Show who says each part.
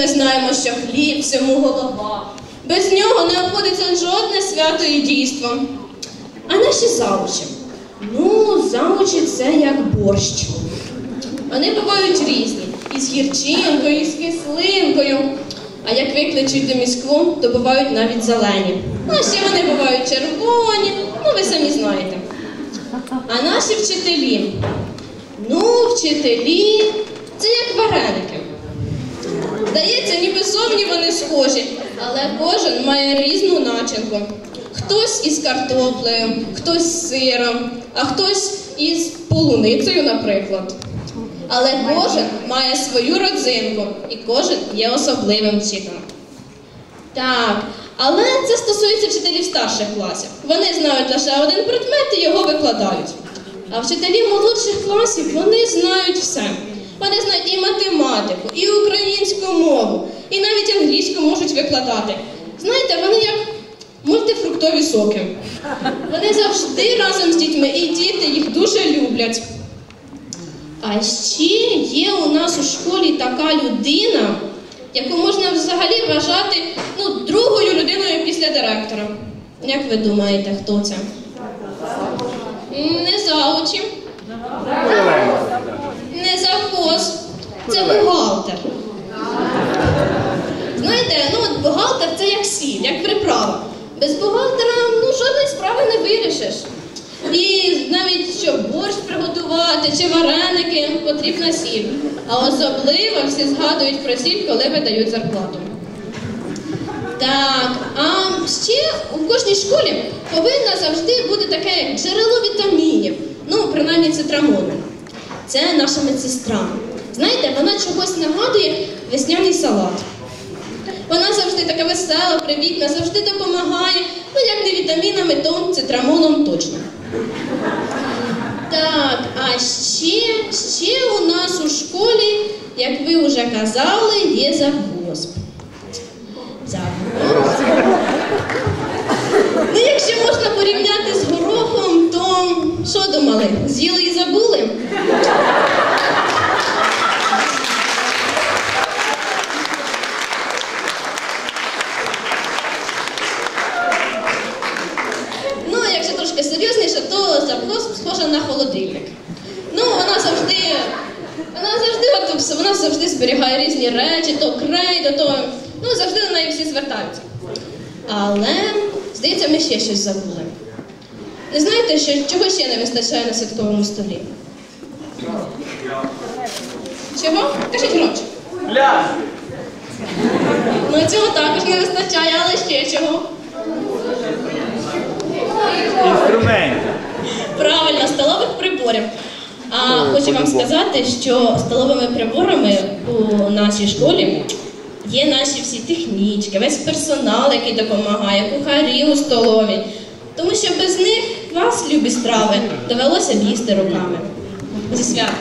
Speaker 1: Ми знаємо, що хліб всьому голова. Без нього не обходиться жодне свято і дійство. А наші завучі? Ну, завучі це як борщ. Вони бувають різні. І з гірчинкою, і з кислинкою. А як викличуть до міську, то бувають навіть зелені. Ну, ще вони бувають червоні, ну ви самі знаєте. А наші вчителі? Ну, вчителі це як вареники. Зовні вони схожі, але кожен має різну начинку. Хтось із картоплею, хтось з сиром, а хтось із полуницею, наприклад. Але кожен має свою родзинку і кожен є особливим вчителем. Так, але це стосується вчителів старших класів. Вони знають лише один предмет і його викладають. А вчителі молодших класів вони знають все. Вони знають і математику, і українську мову, і навіть англійську можуть викладати. Знаєте, вони як мультифруктові соки. Вони завжди разом з дітьми, і діти їх дуже люблять. А ще є у нас у школі така людина, яку можна взагалі вважати ну, другою людиною після директора. Як ви думаєте, хто це? Не заучі, не завхоз, це бухгалтер. Знаєте, ну бухгалтер це як сіль, як приправа. Без бухгалтера ну, жодної справи не вирішиш. І навіть щоб борщ приготувати чи вареники, потрібна сіль. А особливо всі згадують про сіль, коли видають зарплату. Так, а ще у кожній школі повинна завжди бути таке джерело вітамінів. Ну, принаймні цитрамону. Це наша медсестра. Знаєте, вона чогось нагадує весняний салат. Вона завжди така весела, привітна, завжди допомагає. Ну, як не вітамінами, то цитрамоном точно. Так, а ще, ще у нас у школі, як ви вже казали, є завгосп. Завгосп. Ну, якщо можна порівняти з горохом, то що думали? З'їли і забули? Ну, а якщо трошки серйозніше, то завгосп схожа на холодильник. Ну, вона завжди, вона завжди, от, вона завжди зберігає різні речі, то крейда, то ну, завжди на неї всі звертаються. Але, здається, ми ще щось забули. Не знаєте, що, чого ще не вистачає на святковому столі? Чого? Кажіть.
Speaker 2: Пляж!
Speaker 1: Ну, цього також не вистачає, але ще чого.
Speaker 2: Інструменти.
Speaker 1: Правильно, столових приборів. А хочу вам сказати, що столовими приборами у нашій школі є наші всі технічки, весь персонал, який допомагає, кухарі у столові. Тому що без них вас, любі страви, довелося б їсти руками. Зі святом.